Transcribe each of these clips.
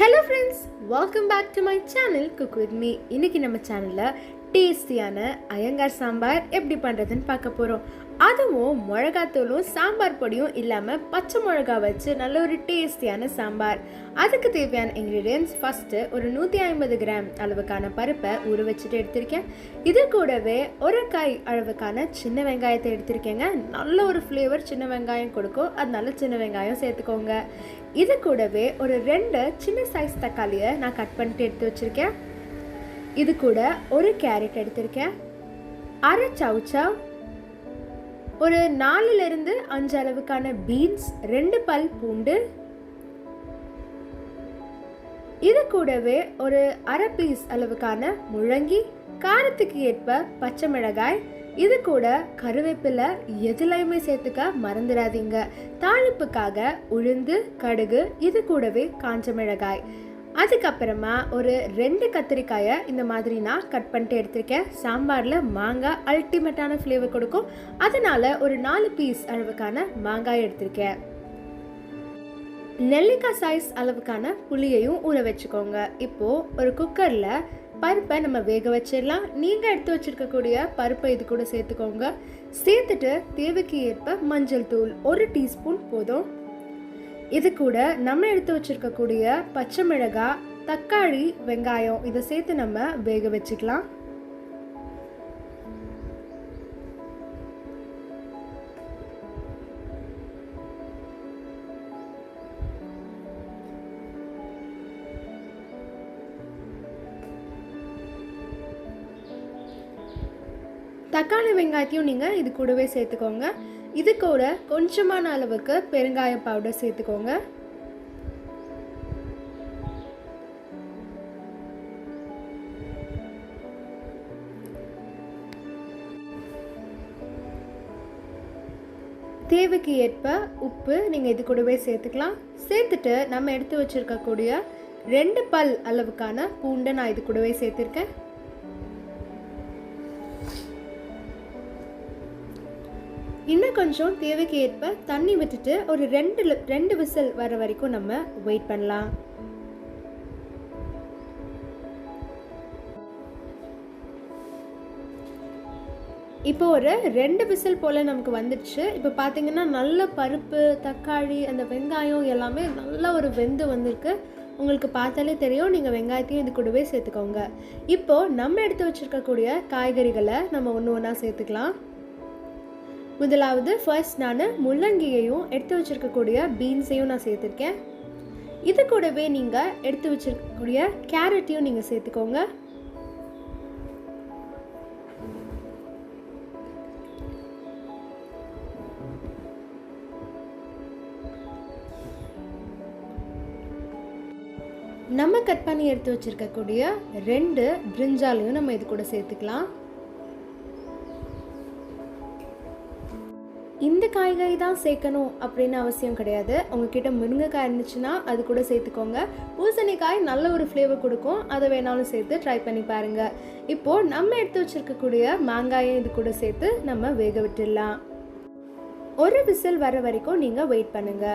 Hello friends welcome back to my channel cook with me இன்றைக்கி நம்ம சேனலில் டேஸ்டியான அயங்கார் சாம்பார் எப்படி பண்ணுறதுன்னு பார்க்க போகிறோம் அதுவும் மிளகாத்தூளும் சாம்பார் பொடியும் இல்லாமல் பச்சை மிளகா வச்சு நல்ல ஒரு டேஸ்டியான சாம்பார். அதுக்கு தேவையான இன்க்ரீடியன்ஸ் ஃபஸ்ட்டு ஒரு நூற்றி ஐம்பது கிராம் அளவுக்கான பருப்பை ஊற வச்சுட்டு எடுத்திருக்கேன். இது கூடவே ஒரு காய் அளவுக்கான சின்ன வெங்காயத்தை எடுத்திருக்கேங்க. நல்ல ஒரு ஃப்ளேவர் சின்ன வெங்காயம் கொடுக்கும். அதனால சின்ன வெங்காயம் சேர்த்துக்கோங்க. இது கூடவே ஒரு ரெண்டு சின்ன சைஸ் தக்காளியை நான் கட் பண்ணிட்டு எடுத்து வச்சுருக்கேன். இது கூட ஒரு கேரட் எடுத்திருக்கேன். அரை சவுச்சவ் ஒரு நாலுலேருந்து அஞ்சு அளவுக்கான பீன்ஸ் ரெண்டு பல் பூண்டு. இது கூடவே ஒரு அரை பீஸ் அளவுக்கான முழங்கி காரத்துக்கு ஏற்ப பச்சை மிளகாய் இது கூட கருவேப்பிலை எதுலையுமே சேர்த்துக்க மறந்துடாதீங்க. தாளிப்புக்காக உளுந்து கடுகு இது கூடவே காஞ்ச மிளகாய். அதுக்கப்புறமா ஒரு ரெண்டு கத்திரிக்காயை இந்த மாதிரி நான் கட் பண்ணிட்டு எடுத்திருக்கேன். சாம்பாரில் மாங்காய் அல்டிமேட்டான ஃப்ளேவர் கொடுக்கும். அதனால் ஒரு நாலு பீஸ் அளவுக்கான மாங்காய் எடுத்திருக்கேன். நெல்லிக்காய் சைஸ் அளவுக்கான புளியையும் ஊற வச்சுக்கோங்க. இப்போது ஒரு குக்கரில் பருப்பை நம்ம வேக வச்சிடலாம். நீங்கள் எடுத்து வச்சிருக்கக்கூடிய பருப்பை இது கூட சேர்த்துக்கோங்க. சேர்த்துட்டு தேவைக்கு ஏற்ப மஞ்சள் தூள் ஒரு டீஸ்பூன் போதும். இது கூட நம்ம எடுத்து வச்சிருக்கக்கூடிய பச்சை மிளகாய் தக்காளி வெங்காயம் இதை சேர்த்து நம்ம வேக வச்சுக்கலாம். தக்காளி வெங்காயத்தையும் நீங்கள் இது கூடவே சேர்த்துக்கோங்க. இது கூட கொஞ்சமான அளவுக்கு பெருங்காய பவுடர் சேர்த்துக்கோங்க. தேவைக்கு ஏற்ப உப்பு நீங்கள் இது கூடவே சேர்த்துக்கலாம். சேர்த்துட்டு நம்ம எடுத்து வச்சிருக்கக்கூடிய ரெண்டு பல் அளவுக்கான பூண்டை நான் இது கூடவே சேர்த்துருக்கேன். இன்னும் கொஞ்சம் தேவைக்கு ஏற்ப தண்ணி விட்டுட்டு ஒரு ரெண்டு ல- ரெண்டு விசில் வர வரைக்கும் நம்ம வெயிட் பண்ணலாம். இப்போ ஒரு ரெண்டு விசில் போல் நமக்கு வந்துடுச்சு. இப்போ பார்த்தீங்கன்னா நல்ல பருப்பு தக்காளி அந்த வெங்காயம் எல்லாமே நல்ல ஒரு வெந்து வந்திருக்கு. உங்களுக்கு பார்த்தாலே தெரியும். நீங்கள் வெங்காயத்தையும் இது கூடவே சேர்த்துக்கோங்க. இப்போது நம்ம எடுத்து வச்சுருக்கக்கூடிய காய்கறிகளை நம்ம ஒன்று ஒன்றா சேர்த்துக்கலாம். முதலாவது ஃபர்ஸ்ட் நான் முள்ளங்கியையும் எடுத்து வச்சிருக்கக்கூடிய பீன்ஸையும் நான் சேர்த்துருக்கேன். இது கூடவே நீங்கள் எடுத்து வச்சிருக்கக்கூடிய கேரட்டையும் நீங்கள் சேர்த்துக்கோங்க. நம்ம கட் பண்ணி எடுத்து வச்சிருக்கக்கூடிய ரெண்டு பிரிஞ்சாலையும் நம்ம இது கூட சேர்த்துக்கலாம். இந்த காய்கறி தான் சேர்க்கணும் அப்படின்னு அவசியம் கிடையாது. உங்ககிட்ட முருங்கைக்காய் இருந்துச்சுன்னா அது கூட சேர்த்துக்கோங்க. பூசணிக்காய் நல்ல ஒரு ஃப்ளேவர் கொடுக்கும். அதை வேணாலும் சேர்த்து ட்ரை பண்ணி பாருங்க. இப்போ நம்ம எடுத்து வச்சிருக்கக்கூடிய மாங்காயை இது கூட சேர்த்து நம்ம வேக விட்டுடலாம். ஒரு விசில் வர வரைக்கும் நீங்கள் வெயிட் பண்ணுங்க.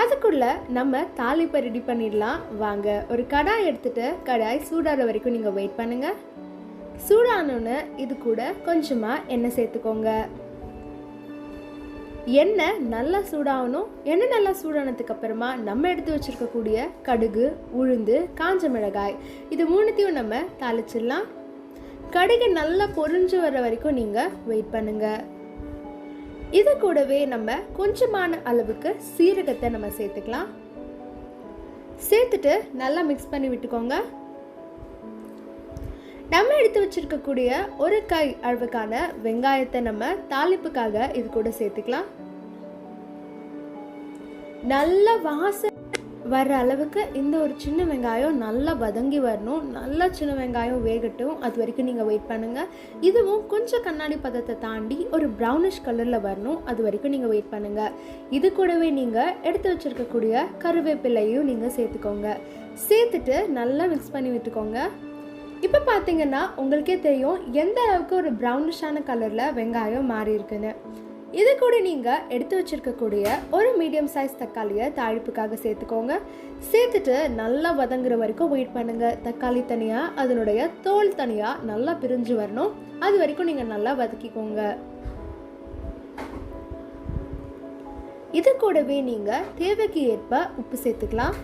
அதுக்குள்ள நம்ம தாளிப்பை ரெடி பண்ணிடலாம். வாங்க ஒரு கடாய் எடுத்துட்டு கடாய் சூடாகிற வரைக்கும் நீங்கள் வெயிட் பண்ணுங்க. சூடானோன்னு இது கூட கொஞ்சமாக எண்ணெய் சேர்த்துக்கோங்க. எண்ணெய் நல்லா சூடாகணும். எண்ணெய் நல்லா சூடானதுக்கு அப்புறமா நம்ம எடுத்து வச்சிருக்கக்கூடிய கடுகு உளுந்து காஞ்ச மிளகாய். இது மூணுத்தையும் நம்ம தாளிச்சிடலாம். கடுகு நல்லா பொரிஞ்சு வர வரைக்கும் நீங்கள் வெயிட் பண்ணுங்கள் இது கூடவே நம்ம கொஞ்சமான அளவுக்கு சீரகத்தை நம்ம சேர்த்துக்கலாம். சேர்த்துட்டு நல்லா மிக்ஸ் பண்ணி விட்டுக்கோங்க. நம்ம எடுத்து வச்சிருக்கக்கூடிய ஒரு கை அளவுக்கான வெங்காயத்தை நம்ம தாளிப்புக்காக இது கூட சேர்த்துக்கலாம். நல்ல வாச வர்ற அளவுக்கு இந்த ஒரு சின்ன வெங்காயம் நல்லா வதங்கி வரணும். நல்லா சின்ன வெங்காயம் வேகட்டும். அது வரைக்கும் நீங்கள் வெயிட் பண்ணுங்கள் இதுவும் கொஞ்சம் கண்ணாடி பதத்தை தாண்டி ஒரு ப்ரௌனிஷ் கலரில் வரணும். அது வரைக்கும் நீங்கள் வெயிட் பண்ணுங்கள் இது கூடவே நீங்கள் எடுத்து வச்சிருக்கக்கூடிய கருவேப்பிலையும் நீங்கள் சேர்த்துக்கோங்க. சேர்த்துட்டு நல்லா மிக்ஸ் பண்ணி விட்டுக்கோங்க. இப்போ பார்த்தீங்கன்னா உங்களுக்கே தெரியும் எந்த அளவுக்கு ஒரு ப்ரௌனிஷான கலரில் வெங்காயம் மாறி இருக்குன்னு. இது கூட நீங்கள் எடுத்து வச்சிருக்கக்கூடிய ஒரு மீடியம் சைஸ் தக்காளியை தாழிப்புக்காக சேர்த்துக்கோங்க. சேர்த்துட்டு நல்லா வதங்குற வரைக்கும் வெயிட் பண்ணுங்கள் தக்காளி தனியாக அதனுடைய தோல் தனியாக நல்லா பிரிஞ்சு வரணும். அது வரைக்கும் நீங்கள் நல்லா வதக்கிக்கோங்க. இது கூடவே நீங்கள் தேவைக்கு ஏற்ப உப்பு சேர்த்துக்கலாம்.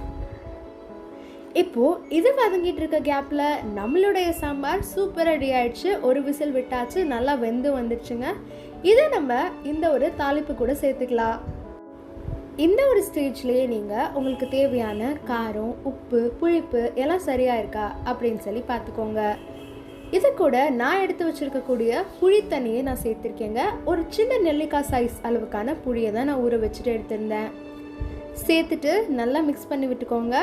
இப்போது இது வதங்கிட்டு இருக்க கேப்பில் நம்மளுடைய சாம்பார் சூப்பர் ரெடி ஆயிடுச்சு. ஒரு விசில் விட்டாச்சு நல்லா வெந்து வந்துடுச்சுங்க இதை நம்ம இந்த ஒரு தாளிப்பு கூட சேர்த்துக்கலாம். இந்த ஒரு ஸ்டேஜ்லேயே நீங்கள் உங்களுக்கு தேவையான காரம் உப்பு புளிப்பு எல்லாம் சரியாக இருக்கா அப்படின்னு சொல்லி பார்த்துக்கோங்க. இது கூட நான் எடுத்து வச்சிருக்கக்கூடிய புளி தண்ணியை நான் சேர்த்துருக்கேங்க. ஒரு சின்ன நெல்லிக்காய் சைஸ் அளவுக்கான புளியை தான் நான் ஊற வச்சுட்டு எடுத்திருந்தேன். சேர்த்துட்டு நல்லா மிக்ஸ் பண்ணி விட்டுக்கோங்க.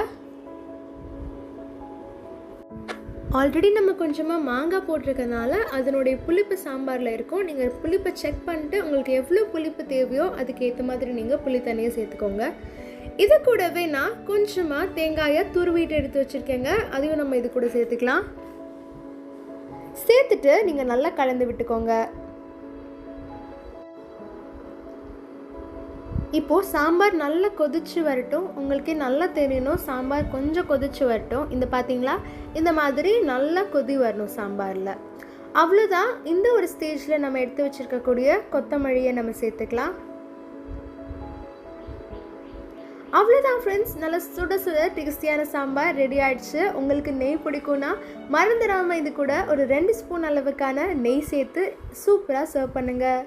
ஆல்ரெடி நம்ம கொஞ்சமாக மாங்காய் போட்டிருக்கனால அதனுடைய புளிப்பு சாம்பாரில் இருக்கும். நீங்கள் புளிப்பை செக் பண்ணிட்டு உங்களுக்கு எவ்வளோ புளிப்பு தேவையோ அதுக்கேற்ற மாதிரி நீங்கள் புளி தண்ணியை சேர்த்துக்கோங்க. இது கூடவே நான் கொஞ்சமாக தேங்காயை துருவிட்டு எடுத்து வச்சுருக்கேங்க. அதையும் நம்ம இது கூட சேர்த்துக்கலாம். சேர்த்துட்டு நீங்கள் நல்லா கலந்து விட்டுக்கோங்க. இப்போது சாம்பார் நல்லா கொதிச்சு வரட்டும். உங்களுக்கே நல்லா தெரியணும். சாம்பார் கொஞ்சம் கொதிச்சு வரட்டும். இந்த பார்த்தீங்களா இந்த மாதிரி நல்லா கொதி வரணும் சாம்பாரில். அவ்வளோதான் இந்த ஒரு ஸ்டேஜில் நம்ம எடுத்து வச்சுருக்கக்கூடிய கொத்தமல்லியை நம்ம சேர்த்துக்கலாம். அவ்வளோதான் ஃப்ரெண்ட்ஸ் நல்லா சுட சுட டேஸ்டியான சாம்பார் ரெடி ஆயிடுச்சு. உங்களுக்கு நெய் பிடிக்கும்னா மறந்துடாமல் இது கூட ஒரு ரெண்டு ஸ்பூன் அளவுக்கான நெய் சேர்த்து சூப்பராக சர்வ் பண்ணுங்கள்